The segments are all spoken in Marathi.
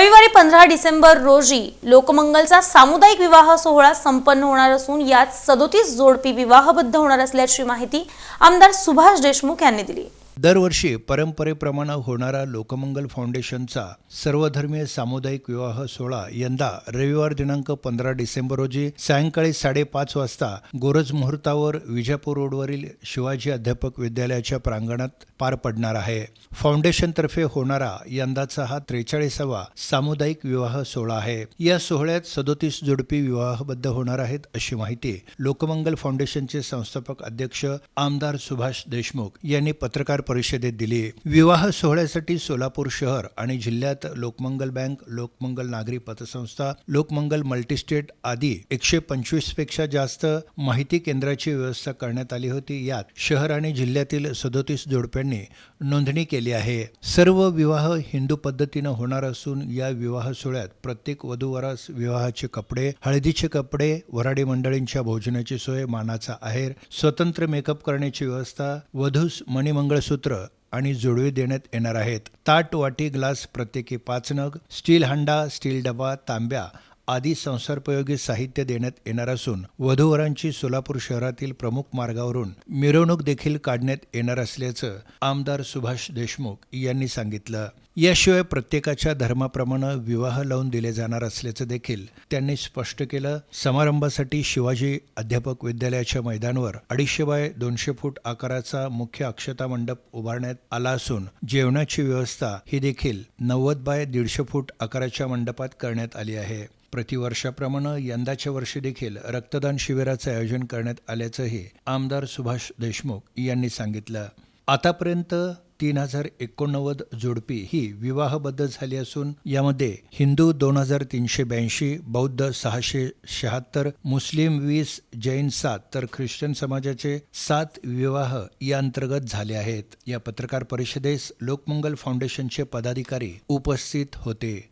रविवारी पंधरा डिसेंबर रोजी लोकमंगलचा सामुदायिक विवाह सोहळा संपन्न होणार असून यात सदोतीस जोडपी विवाहबद्ध होणार असल्याची माहिती आमदार सुभाष देशमुख यांनी दिली. दरवर्षी परंपरेप्रमाणे होणारा लोकमंगल फाउंडेशनचा सर्वधर्मीय सामुदायिक विवाह सोहळा यंदा रविवार दिनांक पंधरा डिसेंबर रोजी सायंकाळी साडेपाच वाजता गोरज मुहूर्तावर विजापूर रोडवरील शिवाजी अध्यापक विद्यालयाच्या प्रांगणात पार पडणार आहे. फाउंडेशनतर्फे होणारा यंदाचा हा त्रेचाळीसावा सामुदायिक विवाह सोहळा आहे. या सोहळ्यात सदोतीस जोडपी विवाहबद्ध होणार आहेत अशी माहिती लोकमंगल फाउंडेशनचे संस्थापक अध्यक्ष आमदार सुभाष देशमुख यांनी पत्रकार परिषदेत दिली. विवाह सोहळ्यासाठी सोलापूर शहर आणि जिल्ह्यात लोकमंगल बँक लोकमंगल नागरी पतसंस्था लोकमंगल मल्टीस्टेट आदी एकशे पंचवीसपेक्षा जास्त माहिती केंद्राची व्यवस्था करण्यात आली होती. यात शहर आणि जिल्ह्यातील सदोतीस जोडप्यांनी नोंदणी केली आहे. सर्व विवाह हिंदू पद्धतीनं होणार असून या विवाह सोहळ्यात प्रत्येक वधूवरास विवाहाचे कपडे हळदीचे कपडे वराडी मंडळींच्या भोजनाची सोय मानाचा आहेर स्वतंत्र मेकअप करण्याची व्यवस्था वधूस मणिमंगळ मणिमंगळसूत्र आणि जोडवे देण्यात येणार आहेत. ताट वाटी ग्लास प्रत्येकी पाच नग स्टील हंडा स्टील डबा तांब्या आदी संसारपयोगी साहित्य देण्यात येणार असून वधूवरांची सोलापूर शहरातील प्रमुख मार्गावरून मिरवणूक देखील काढण्यात येणार असल्याचं आमदार सुभाष देशमुख यांनी सांगितलं. याशिवाय प्रत्येकाच्या धर्माप्रमाणे विवाह लावून दिले जाणार असल्याचं देखील त्यांनी स्पष्ट केलं. समारंभासाठी शिवाजी अध्यापक विद्यालयाच्या मैदानावर अडीचशे बाय दोनशे फूट आकाराचा मुख्य अक्षता मंडप उभारण्यात आला असून जेवणाची व्यवस्था ही देखील नव्वद बाय दीडशे फूट आकाराच्या मंडपात करण्यात आली आहे. प्रतिवर्षाप्रमाणे यंदाच्या वर्षी देखील रक्तदान शिबिराचं आयोजन करण्यात आल्याचंही आमदार सुभाष देशमुख यांनी सांगितलं. आतापर्यंत तीन हजार एकोणनव्वद जोडपी ही विवाहबद्ध झाली असून यामध्ये हिंदू दोन हजार तीनशे ब्याऐंशी बौद्ध सहाशे शहात्तर मुस्लिम वीस जैन सात तर ख्रिश्चन समाजाचे सात विवाह या अंतर्गत झाले आहेत. या पत्रकार परिषदेस लोकमंगल फाउंडेशनचे पदाधिकारी उपस्थित होते.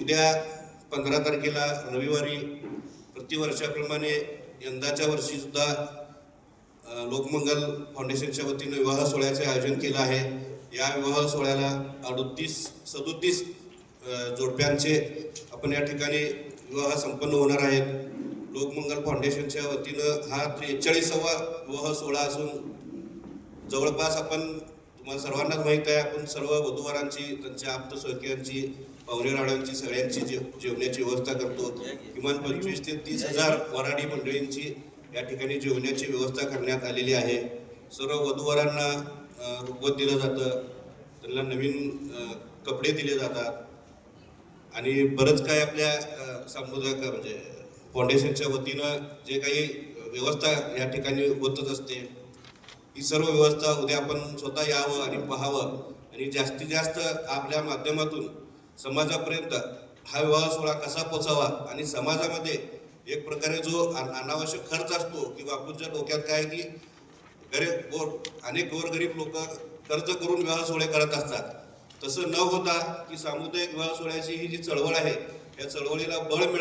उद्या पंधरा तारखेला रविवारी प्रतिवर्षाप्रमाणे यंदाच्या वर्षीसुद्धा लोकमंगल फाउंडेशनच्या वतीनं विवाह सोहळ्याचे आयोजन केलं आहे. या विवाह सोहळ्याला अडतीस सदोतीस जोडप्यांचे आपण या ठिकाणी विवाह संपन्न होणार आहेत. लोकमंगल फाउंडेशनच्या वतीनं हा त्रेचाळीसावा विवाह सोहळा असून जवळपास आपण तुम्हाला सर्वांनाच माहीत आहे आपण सर्व वधूवरांची त्यांच्या आप्त पाहुणे रावळ्यांची सगळ्यांची जे जेवण्याची व्यवस्था करतो. किमान पंचवीस ते तीस हजार वराडी मंडळींची या ठिकाणी जेवण्याची व्यवस्था करण्यात आलेली आहे. सर्व वधूवरांना अ, दिलं जातं. त्यांना नवीन कपडे दिले जातात. आणि बरंच काय आपल्या सामुदायिक म्हणजे फाउंडेशनच्या वतीनं जे काही व्यवस्था या ठिकाणी होतच असते. ही सर्व व्यवस्था उद्या आपण स्वतः यावं आणि पाहावं. आणि जास्तीत जास्त आपल्या माध्यमातून समाजापर्यंत हा विवाह सोहळा कसा पोचावा आणि समाजामध्ये एक प्रकारे जो अनावश्यक खर्च असतो किंवा आपल्या डोक्यात काय की गरीब गोर अनेक गोरगरीब लोक कर्ज करून विवाह सोहळे करत असतात. तसं न होता की सामुदायिक विवाह सोहळ्याची ही जी चळवळ आहे या चळवळीला बळ मिळावं